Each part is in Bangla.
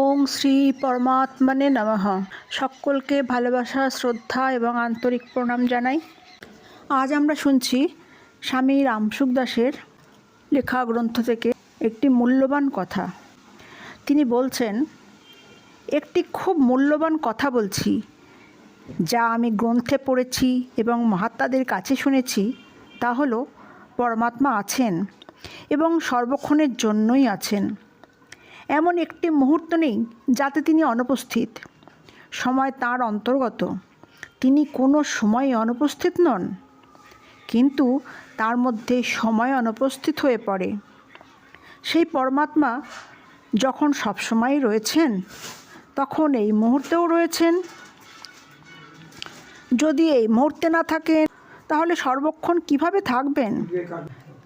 ওং শ্রী পরমাত্মনে নমঃ। সকলকে ভালোবাসা, শ্রদ্ধা এবং আন্তরিক প্রণাম জানাই। আজ আমরা শুনছি স্বামী রামসুখ দাসের লেখা গ্রন্থ থেকে একটি মূল্যবান কথা। তিনি বলছেন, একটি খুব মূল্যবান কথা বলছি, যা আমি গ্রন্থে পড়েছি এবং মহাত্মাদের কাছে শুনেছি, তা হলো, পরমাত্মা আছেন এবং সর্বক্ষণের জন্যই আছেন। এমন একটি মুহূর্ত নেই যাতে তিনি অনুপস্থিত। সময় তার অন্তর্গত। তিনি কোনো সময়ে অনুপস্থিত নন। কিন্তু তার মধ্যে সময় অনুপস্থিত হয়ে পড়ে। সেই পরমাত্মা যখন সবসময় রয়েছেন, তখন এই মুহূর্তেও রয়েছেন। যদি এই মুহূর্তে না থাকেন, তাহলে সর্বক্ষণ কীভাবে থাকবেন?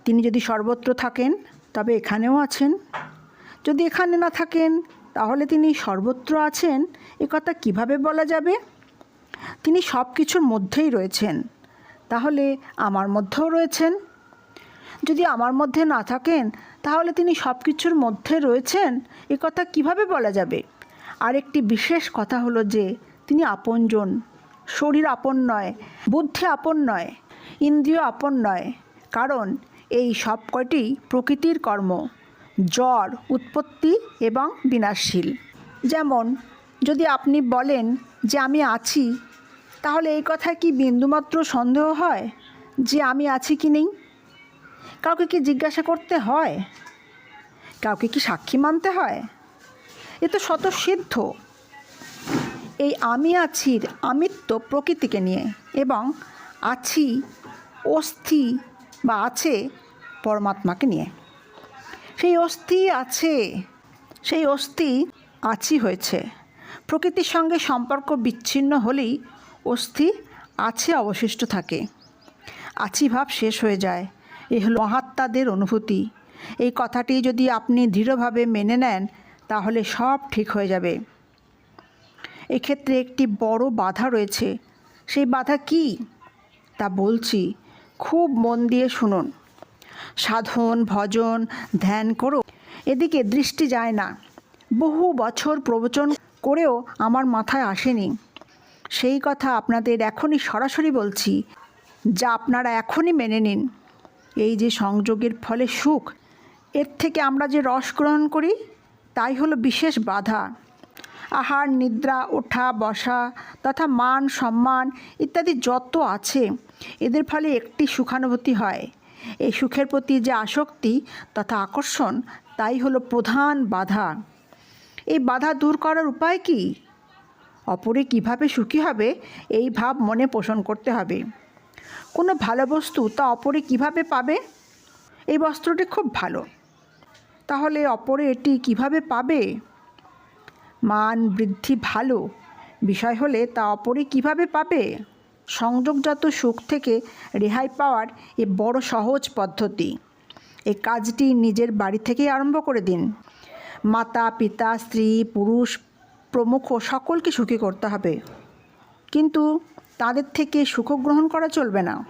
তিনি যদি সর্বত্র থাকেন, তবে এখানেও আছেন। যদি এখানে না থাকেন, তাহলে তিনি সর্বত্র আছেন। কথা কীভাবে বলা যাবে? তিনি সব কিছুর মধ্যেই রয়েছেন। তাহলে আমার মধ্যেও রয়েছেন? যদি আমার মধ্যে না থাকেন, তাহলে তিনি সব কিছুর মধ্যে রয়েছেন? এ কথা কীভাবে বলা যাবে? আর একটি বিশেষ কথা হলো যে, তিনি আপনজন। শরীর আপন নয়, বুদ্ধি আপন নয়, ইন্দ্রিয় আপন নয়। কারণ এই সব কয়টি প্রকৃতির কর্ম। জ্বর, উৎপত্তি এবং বিনাশশীল। যেমন, যদি আপনি বলেন যে আমি আছি, তাহলে এই কথায় কি বিন্দুমাত্র সন্দেহ হয় যে আমি আছি কি নেই? কাউকে কি জিজ্ঞাসা করতে হয়? কাউকে কি সাক্ষী মানতে হয়? এ তো স্বতঃসিদ্ধ। এই আমি আছির আমিত্ব প্রকৃতিকে নিয়ে এবং আছি, অস্থি বা আছে পরমাত্মাকে নিয়ে। সেই অস্থি আছে, সেই অস্থি আছি হয়েছে। প্রকৃতির সঙ্গে সম্পর্ক বিচ্ছিন্ন হলেই অস্থি আছে অবশিষ্ট থাকে। আছি ভাব শেষ হয়ে যায়। এ হলো মহাত্মাদের অনুভূতি। এই কথাটি যদি আপনি দৃঢ়ভাবে মেনে নেন, তাহলে সব ঠিক হয়ে যাবে। এক্ষেত্রে একটি বড় বাধা রয়েছে। সেই বাধা কি? তা বলছি। খুব মন দিয়ে শুনুন। সাধন, ভজন, ধ্যান করো। এদিকে দৃষ্টি যায় না। বহু বছর প্রবচন করেও আমার মাথায় আসেনি। সেই কথা আপনাদের এখনই সরাসরি বলছি, যা আপনারা এখনই মেনে নিন। এই যে সংযোগের ফলে সুখ, এর থেকে আমরা যে রস গ্রহণ করি, তাই হলো বিশেষ বাধা। আহার, নিদ্রা, ওঠা, বসা তথা মান, সম্মান ইত্যাদি যত আছে, এদের ফলে একটি সুখানুভূতি হয়। এই সুখের প্রতি যে আসক্তি তথা আকর্ষণ, তাই হলো প্রধান বাধা। এই বাধা দূর করার উপায় কি? অপরে কীভাবে সুখী হবে, এই ভাব মনে পোষণ করতে হবে। কোনো ভালো বস্তু তা অপরে কীভাবে পাবে? এই বস্ত্রটি খুব ভালো। তাহলে অপরে এটি কীভাবে পাবে? মান বৃদ্ধি ভালো। বিষয় হলে তা অপরে কীভাবে পাবে? সংযোগজাত সুখ থেকে রেহাই পাওয়ার এ বড় সহজ পদ্ধতি। এই কাজটি নিজের বাড়ি থেকেই আরম্ভ করে দিন। মাতা, পিতা, স্ত্রী, পুরুষ, প্রমুখ সকলকে সুখী করতে হবে। কিন্তু তাদের থেকে সুখ গ্রহণ করা চলবে না।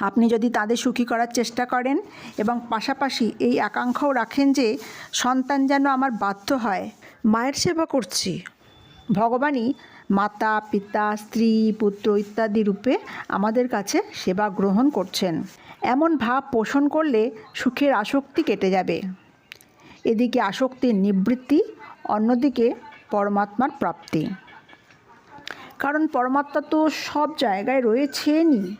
আপনি যদি তাদের সুখী করার চেষ্টা করেন এবং পাশাপাশি এই আকাঙ্ক্ষাও রাখেন যে সন্তান যেন আমার বাধ্য হয়। মায়ের সেবা করছি। ভগবানই মাতা, পিতা, স্ত্রী, পুত্র ইত্যাদি রূপে আমাদের কাছে সেবা গ্রহণ করছেন। এমন ভাব পোষণ করলে সুখের আসক্তি কেটে যাবে। এদিকে আসক্তির নিবৃত্তি, অন্যদিকে পরমাত্মার প্রাপ্তি। কারণ পরমাত্মা তো সব জায়গায় রয়েছেনই।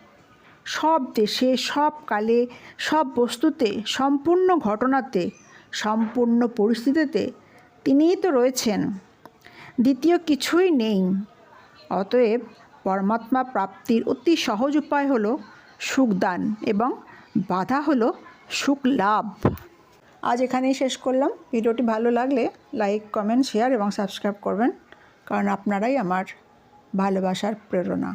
সব দেশে, সব কালে, সব বস্তুতে, সম্পূর্ণ ঘটনাতে, সম্পূর্ণ পরিস্থিতিতে তিনিই তো রয়েছেন। দ্বিতীয় কিছুই নেই। অতএব পরমাত্মা প্রাপ্তির অতি সহজ উপায় হলো সুখদান এবং বাধা হল সুখ লাভ আজ এখানেই শেষ করলাম। ভিডিওটি ভালো লাগলে লাইক, কমেন্ট, শেয়ার এবং সাবস্ক্রাইব করবেন, কারণ আপনারাই আমার ভালোবাসার প্রেরণা।